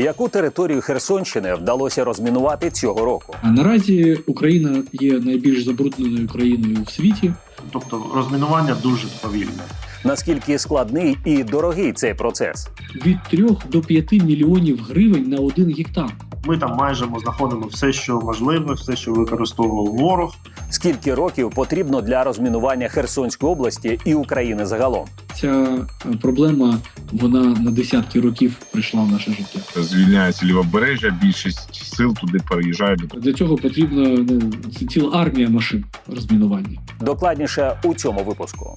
Яку територію Херсонщини вдалося розмінувати цього року? А наразі Україна є найбільш забрудненою країною в світі. Тобто розмінування дуже повільне. Наскільки складний і дорогий цей процес? Від 3 до 5 мільйонів гривень на один гектар. Ми там майже знаходимо все, що можливе, все, що використовував ворог. Скільки років потрібно для розмінування Херсонської області і України загалом? Ця е, проблема вона на десятки років прийшла в наше життя. звільняється лівобережжя, більшість сил туди переїжджає Для цього потрібна ну ціла армія машин розмінування. Докладніше у цьому випуску.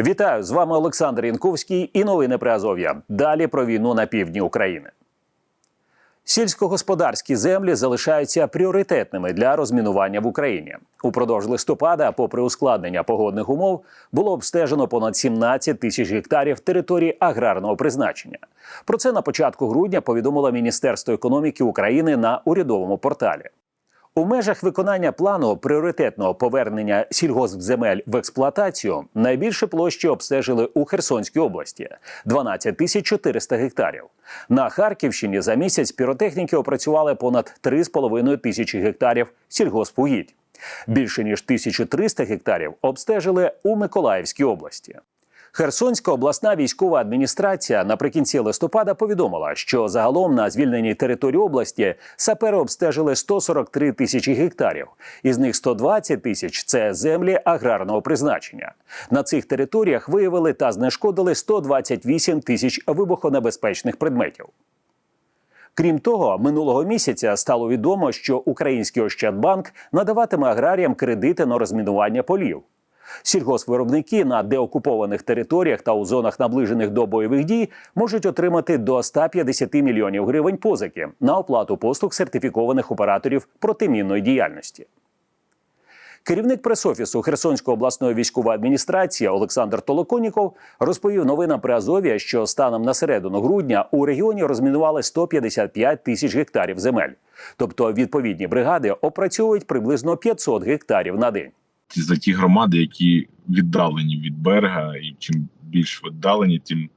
Вітаю з вами Олександр Янковський і новини Приазов'я. Далі про війну на півдні України. Сільськогосподарські землі залишаються пріоритетними для розмінування в Україні. Упродовж листопада, попри ускладнення погодних умов, було обстежено понад 17 тисяч гектарів території аграрного призначення. Про це на початку грудня повідомило Міністерство економіки України на урядовому порталі. У межах виконання плану пріоритетного повернення сільгоспземель в експлуатацію найбільше площі обстежили у Херсонській області 12 тисяч 400 гектарів. На Харківщині за місяць піротехніки опрацювали понад 3,5 тисячі гектарів сільгоспугідь. Більше ніж 1300 гектарів обстежили у Миколаївській області. Херсонська обласна військова адміністрація наприкінці листопада повідомила, що загалом на звільненій території області сапери обстежили 143 тисячі гектарів. Із них 120 тисяч це землі аграрного призначення. На цих територіях виявили та знешкодили 128 тисяч вибухонебезпечних предметів. Крім того, минулого місяця стало відомо, що український Ощадбанк надаватиме аграріям кредити на розмінування полів. Сільгоспвиробники на деокупованих територіях та у зонах, наближених до бойових дій, можуть отримати до 150 мільйонів гривень позики на оплату послуг сертифікованих операторів протимінної діяльності. Керівник пресофісу Херсонської обласної військової адміністрації Олександр Толоконіков розповів новинам при Азові, що станом на середину грудня у регіоні розмінували 155 тисяч гектарів земель. Тобто відповідні бригади опрацьовують приблизно 500 гектарів на день. За ті громади, які віддалені від берега, і чим більш віддалені, тим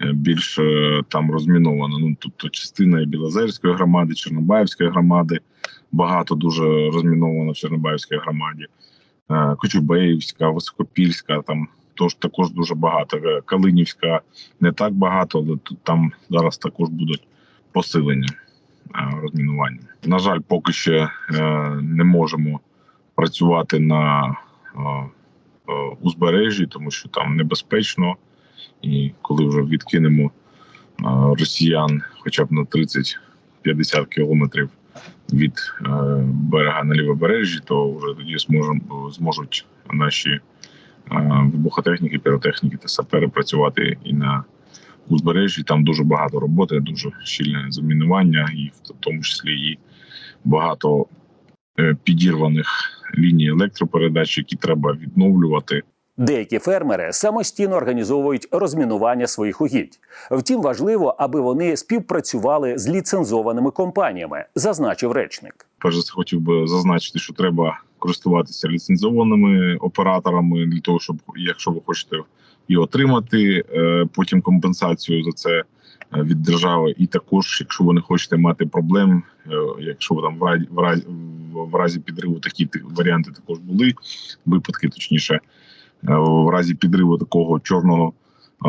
е, більш е, там розміновано. Ну тобто частина Білозерської громади, Чорнобаївської громади, багато дуже розміновано в Чорнобаївській громаді, Е, Кочубеївська, Високопільська, там тож також дуже багато. Калинівська не так багато, але тут там зараз також будуть посилення розмінування. На жаль, поки ще не можемо працювати на е, е, узбережжі, тому що там небезпечно. І коли вже відкинемо е, росіян хоча б на 30-50 кілометрів від берега на лівобережжі, то вже тоді зможемо зможуть наші вибухотехніки, піротехніки та сапери працювати і на узбережжі. Там дуже багато роботи, дуже щільне замінування, і в тому числі і багато підірваних ліній електропередач, які треба відновлювати. Деякі фермери самостійно організовують розмінування своїх угідь. Втім, важливо, аби вони співпрацювали з ліцензованими компаніями, зазначив речник. Перш за все, хотів би зазначити, що треба користуватися ліцензованими операторами для того, щоб якщо ви хочете і отримати е, потім компенсацію за це е, від держави, і також, якщо ви не хочете мати проблем, е, якщо ви там в разі в разі, в разі підриву такі варіанти також були випадки, точніше, е, в разі підриву такого чорного, е,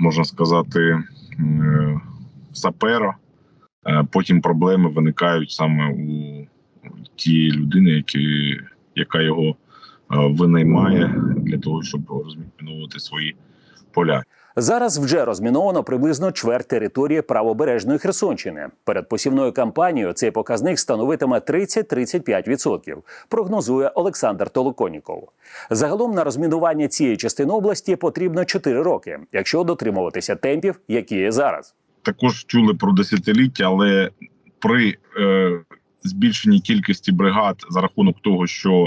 можна сказати, е, сапера. Е, Потім проблеми виникають саме у тієї людини, які, яка його е, винаймає для того, щоб розміновувати свої поля. Зараз вже розміновано приблизно чверть території правобережної Херсонщини. Перед посівною кампанією цей показник становитиме 30-35%, прогнозує Олександр Толоконіков. Загалом на розмінування цієї частини області потрібно 4 роки, якщо дотримуватися темпів, які є зараз. Також чули про десятиліття, але при е, збільшенні кількості бригад за рахунок того, що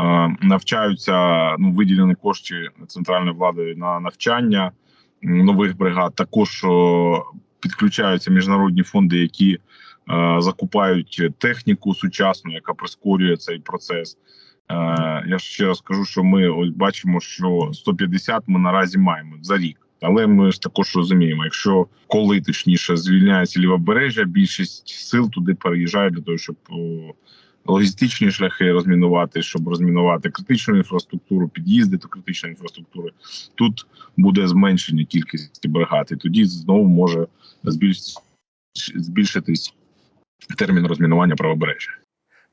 е, навчаються ну виділені кошти центральної влади на навчання нових бригад, також підключаються міжнародні фонди, які е, закупають техніку сучасну, яка прискорює цей процес. Е, я ще раз кажу, що ми ось бачимо, що 150 ми наразі маємо за рік. Але ми ж також розуміємо, якщо коли точніше звільняється лівобережжя, більшість сил туди переїжджає для того, щоб логістичні шляхи розмінувати, щоб розмінувати критичну інфраструктуру, під'їзди до критичної інфраструктури. Тут буде зменшення кількості бригад, і тоді знову може збільш- збільшитись термін розмінування правобережжя.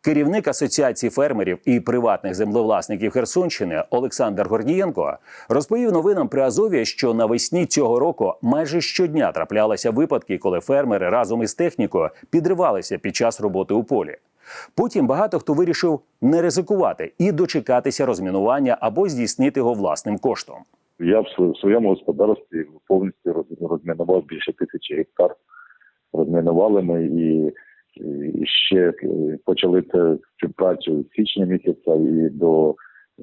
Керівник асоціації фермерів і приватних землевласників Херсонщини Олександр Гордієнко розповів новинам при Азові, що навесні цього року майже щодня траплялися випадки, коли фермери разом із технікою підривалися під час роботи у полі. Потім багато хто вирішив не ризикувати і дочекатися розмінування або здійснити його власним коштом. Я в св- своєму господарстві повністю розмінував більше тисячі гектар. Розмінували ми і, і ще е, почали цю працю з січня місяця, і до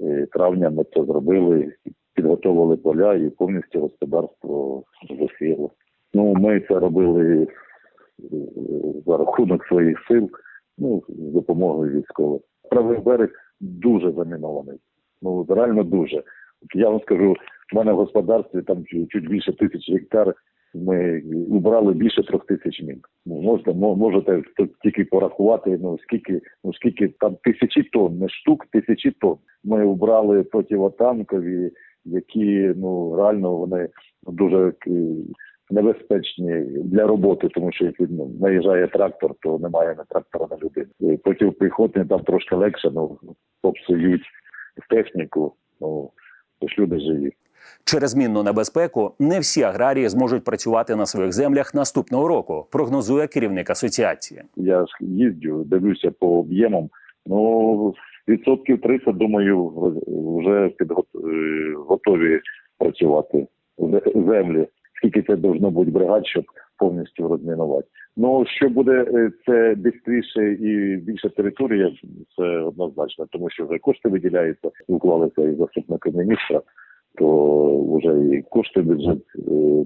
е, травня ми це зробили, підготовили поля і повністю господарство засіяло. Ну, ми це робили е, за рахунок своїх сил, ну, з допомогою військових. Правий берег дуже замінований. Ну, реально дуже. Я вам скажу, в мене в господарстві там чуть більше тисячі гектар. Ми убрали більше трьох тисяч мін. Ну, можете, можете тільки порахувати, ну скільки, ну скільки там тисячі тонн, не штук, тисячі тонн. Ми убрали противотанкові, які ну реально вони дуже е, небезпечні для роботи, тому що як ну, наїжджає трактор, то немає на трактора на людину. Протипіхотні там трошки легше, ну попсують техніку. Ну то ж люди живі. Через мінну небезпеку не всі аграрії зможуть працювати на своїх землях наступного року, прогнозує керівник асоціації. Я їздю, дивлюся по об'ємам. Ну відсотків 30, думаю, вже підго- е, готові працювати Зе- землі. Скільки це должно бути бригад, щоб повністю розмінувати. Ну що буде е, це швидше і більше територія, це однозначно, тому що вже кошти виділяються, спілкувалися із заступником міністра, то вже і кошти бюджет е,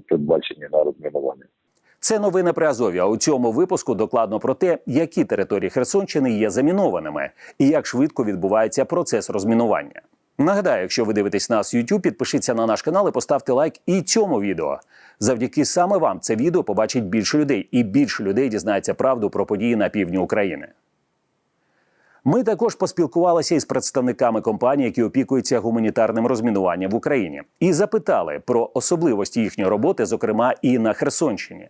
передбачені на розмінування. Це новини при Азові. А у цьому випуску докладно про те, які території Херсонщини є замінованими і як швидко відбувається процес розмінування. Нагадаю, якщо ви дивитесь нас в YouTube, підпишіться на наш канал і поставте лайк і цьому відео. Завдяки саме вам це відео побачить більше людей, і більше людей дізнається правду про події на півдні України. Ми також поспілкувалися із представниками компаній, які опікуються гуманітарним розмінуванням в Україні, і запитали про особливості їхньої роботи, зокрема і на Херсонщині.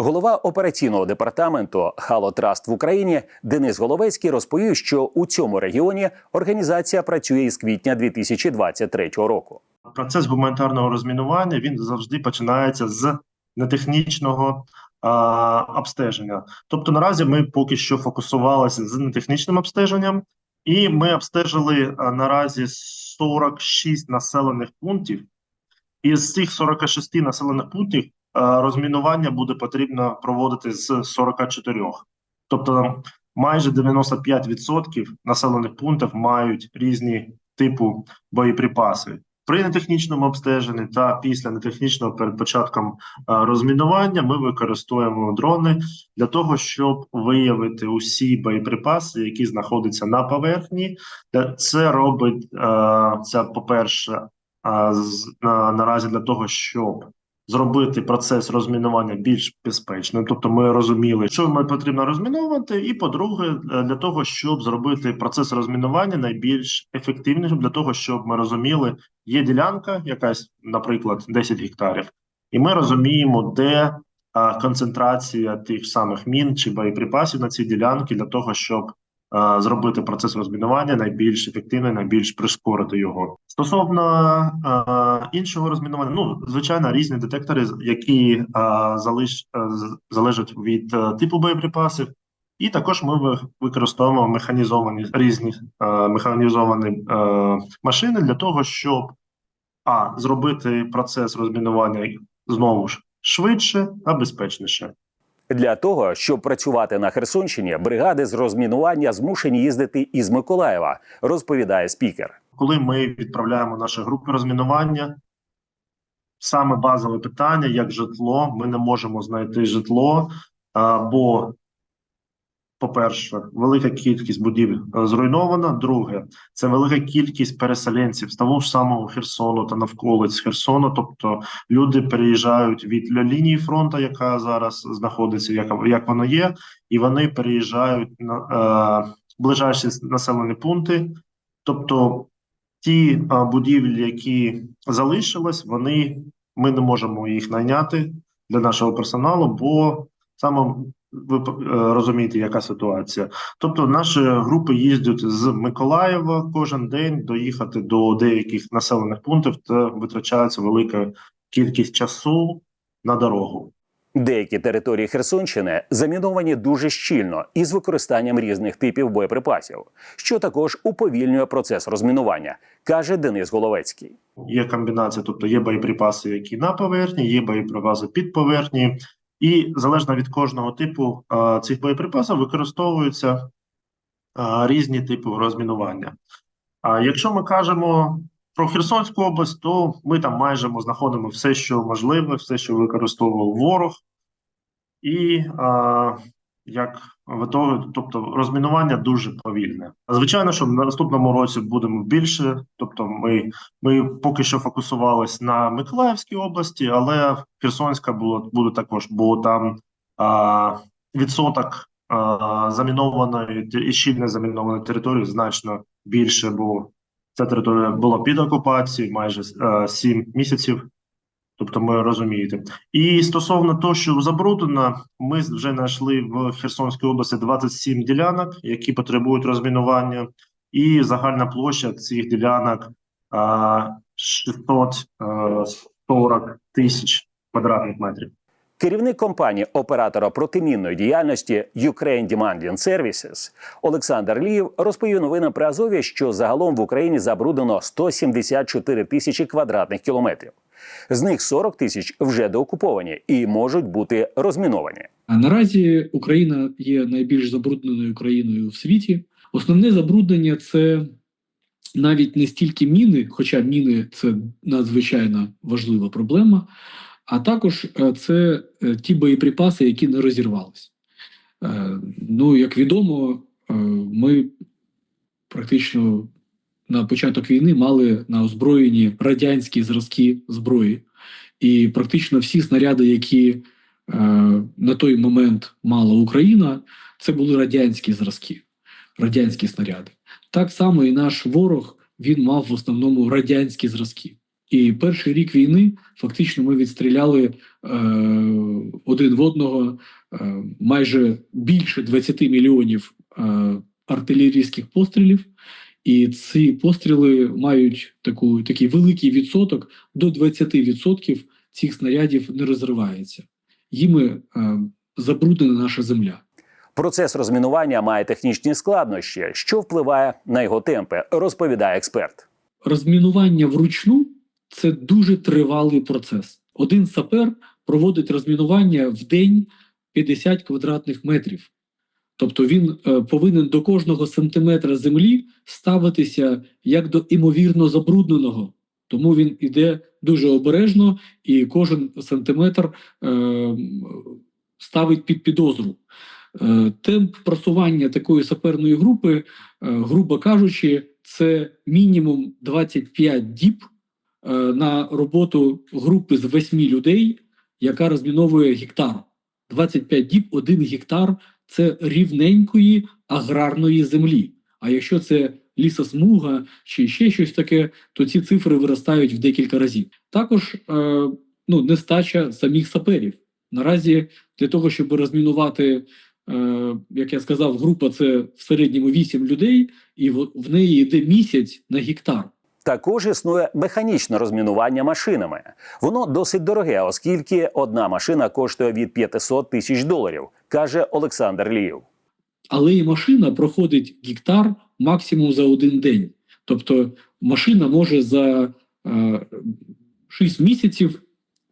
Голова операційного департаменту Хало Траст в Україні Денис Головецький розповів, що у цьому регіоні організація працює із квітня 2023 року. Процес гуманітарного розмінування він завжди починається з нетехнічного а, обстеження. Тобто наразі ми поки що фокусувалися з нетехнічним обстеженням, і ми обстежили а, наразі 46 населених пунктів. Із цих 46 населених пунктів розмінування буде потрібно проводити з 44. Тобто майже 95% населених пунктів мають різні типу боєприпаси. При нетехнічному обстеженні та після нетехнічного перед початком е, розмінування ми використовуємо дрони для того, щоб виявити усі боєприпаси, які знаходяться на поверхні. Це робить е, це, по-перше, е, з- на- наразі для того, щоб зробити процес розмінування більш безпечним. Тобто, ми розуміли, що ми потрібно розміновувати, і по-друге, е, для того, щоб зробити процес розмінування найбільш ефективнішим, для того, щоб ми розуміли, є ділянка, якась, наприклад, 10 гектарів, і ми розуміємо, де концентрація тих самих мін чи боєприпасів на цій ділянці для того, щоб зробити процес розмінування найбільш ефективним, найбільш прискорити його. Стосовно а, іншого розмінування, ну звичайно, різні детектори, які а, залиш, залежать від типу боєприпасів. І також ми використовуємо механізовані різні е, механізовані е, машини для того, щоб а зробити процес розмінування знову ж швидше та безпечніше. Для того, щоб працювати на Херсонщині, бригади з розмінування змушені їздити із Миколаєва, розповідає спікер. Коли ми відправляємо наші групи розмінування, саме базове питання, як житло, ми не можемо знайти житло, бо по-перше, велика кількість будівель зруйнована. Друге, це велика кількість переселенців з того ж самого Херсону та навколиць Херсону. Тобто люди переїжджають від лінії фронту, яка зараз знаходиться, як, як воно є, і вони переїжджають на е, ближайші населені пункти. Тобто ті е, будівлі, які залишились, вони ми не можемо їх найняти для нашого персоналу, бо саме ви е, розумієте, яка ситуація. Тобто, наші групи їздять з Миколаєва кожен день доїхати до деяких населених пунктів, та витрачається велика кількість часу на дорогу. Деякі території Херсонщини заміновані дуже щільно і з використанням різних типів боєприпасів, що також уповільнює процес розмінування, каже Денис Головецький. Є комбінація, тобто є боєприпаси, які на поверхні, є боєприпаси під поверхні, і залежно від кожного типу е, цих боєприпасів використовуються е, різні типи розмінування. А якщо ми кажемо про Херсонську область, то ми там майже знаходимо все, що можливе, все, що використовував ворог, і а, як в тобто розмінування дуже повільне. А Звичайно, що в наступному році будемо більше. Тобто, ми, ми поки що фокусувалися на Миколаївській області, але Херсонська було буде також, бо там а, відсоток а, замінованої і щільно замінованої території значно більше, бо ця територія була під окупацією майже е, 7 місяців. Тобто, ми розумієте. І стосовно того, що забруднено, ми вже знайшли в Херсонській області 27 ділянок, які потребують розмінування, і загальна площа цих ділянок а, 640 тисяч квадратних метрів. Керівник компанії оператора протимінної діяльності Ukraine Demanding Services Олександр Ліїв розповів новинам при Азові, що загалом в Україні забруднено 174 тисячі квадратних кілометрів. З них 40 тисяч вже деокуповані і можуть бути розміновані. А наразі Україна є найбільш забрудненою країною в світі. Основне забруднення це навіть не стільки міни, хоча міни це надзвичайно важлива проблема, а також е, це е, ті боєприпаси, які не розірвались. Е, Ну, як відомо, ми практично на початок війни мали на озброєнні радянські зразки зброї, і практично всі снаряди, які е, на той момент мала Україна, це були радянські зразки, радянські снаряди. Так само і наш ворог він мав в основному радянські зразки. І перший рік війни фактично ми відстріляли е, один в одного е, майже більше 20 мільйонів е, артилерійських пострілів. І ці постріли мають таку, такий великий відсоток до 20% цих снарядів не розривається. Їми е, забруднена наша земля. Процес розмінування має технічні складнощі, що впливає на його темпи, розповідає експерт. Розмінування вручну це дуже тривалий процес. Один сапер проводить розмінування в день 50 квадратних метрів. Тобто він е, повинен до кожного сантиметра землі ставитися як до імовірно забрудненого. Тому він іде дуже обережно і кожен сантиметр е, ставить під підозру. Е, темп просування такої саперної групи, е, грубо кажучи, це мінімум 25 діб е, на роботу групи з 8 людей, яка розміновує гектар. 25 діб, один гектар це рівненької аграрної землі. А якщо це лісосмуга чи ще щось таке, то ці цифри виростають в декілька разів. Також е, ну, нестача самих саперів. Наразі для того, щоб розмінувати, е, як я сказав, група це в середньому 8 людей, і в, в неї йде місяць на гектар. Також існує механічне розмінування машинами. Воно досить дороге, оскільки одна машина коштує від 500 тисяч доларів, каже Олександр Ліїв. але і машина проходить гектар максимум за один день. Тобто машина може за е, 6 місяців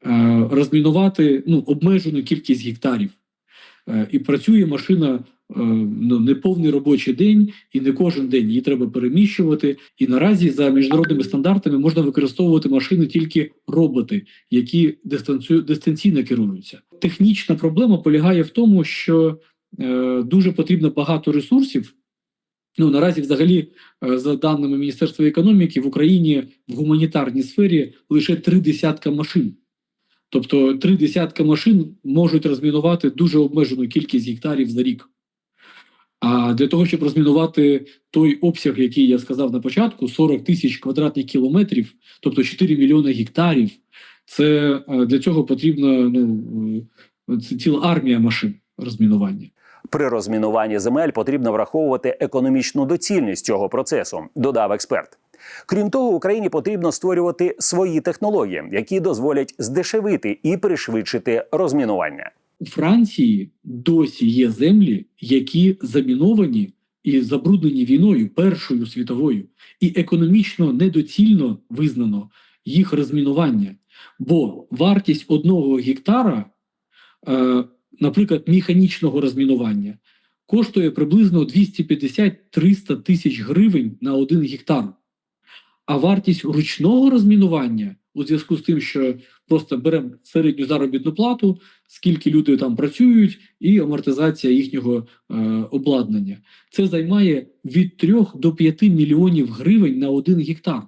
е, розмінувати ну, обмежену кількість гектарів. Е, і працює машина ну, не повний робочий день і не кожен день. Її треба переміщувати. І наразі за міжнародними стандартами можна використовувати машини тільки роботи, які дистанційно керуються. Технічна проблема полягає в тому, що е, дуже потрібно багато ресурсів. Ну наразі, взагалі, е, за даними Міністерства економіки, в Україні в гуманітарній сфері лише три десятка машин. Тобто три десятка машин можуть розмінувати дуже обмежену кількість гектарів за рік. А для того, щоб розмінувати той обсяг, який я сказав на початку, 40 тисяч квадратних кілометрів, тобто 4 мільйони гектарів, це е, для цього потрібна ну, е, це ціла армія машин розмінування. При розмінуванні земель потрібно враховувати економічну доцільність цього процесу, додав експерт. Крім того, Україні потрібно створювати свої технології, які дозволять здешевити і пришвидшити розмінування. У Франції досі є землі, які заміновані і забруднені війною Першою світовою, і економічно недоцільно визнано їх розмінування. Бо вартість одного гектара, е, наприклад, механічного розмінування, коштує приблизно 250-300 тисяч гривень на один гектар. А вартість ручного розмінування у зв'язку з тим, що просто беремо середню заробітну плату, скільки люди там працюють, і амортизація їхнього е, обладнання. Це займає від 3 до 5 мільйонів гривень на один гектар.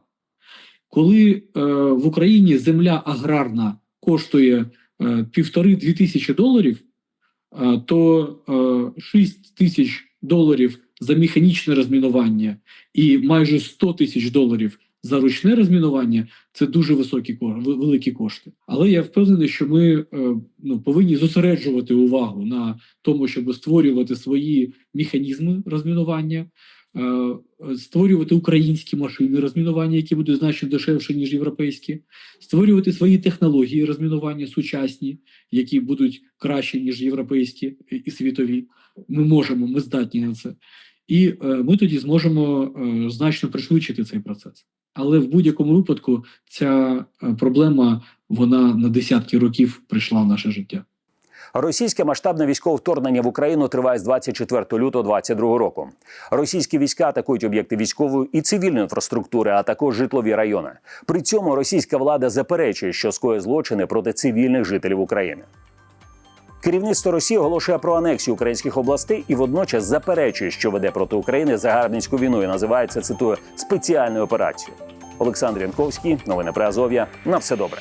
Коли е, в Україні земля аграрна коштує е, півтори-дві тисячі доларів, е, то е, 6 тисяч доларів за механічне розмінування і майже 100 тисяч доларів за ручне розмінування це дуже високі великі кошти. Але я впевнений, що ми е, ну, повинні зосереджувати увагу на тому, щоб створювати свої механізми розмінування, е, створювати українські машини розмінування, які будуть значно дешевші, ніж європейські, створювати свої технології розмінування сучасні, які будуть кращі, ніж європейські і- світові. Ми можемо, ми здатні на це. І е, ми тоді зможемо значно пришвидшити цей процес. Але в будь-якому випадку ця е, проблема вона на десятки років прийшла в наше життя. Російське масштабне військове вторгнення в Україну триває з 24 лютого 2022 року. Російські війська атакують об'єкти військової і цивільної інфраструктури, а також житлові райони. При цьому російська влада заперечує, що скоє злочини проти цивільних жителів України. Керівництво Росії оголошує про анексію українських областей і водночас заперечує, що веде проти України загарбницьку війну і називається цитую спеціальною операцією. Олександр Янковський, новини про Азов'я. На все добре.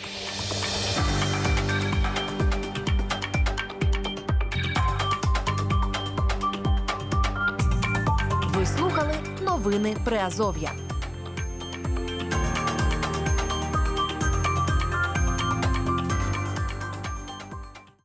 Ви слухали новини Приазов'я.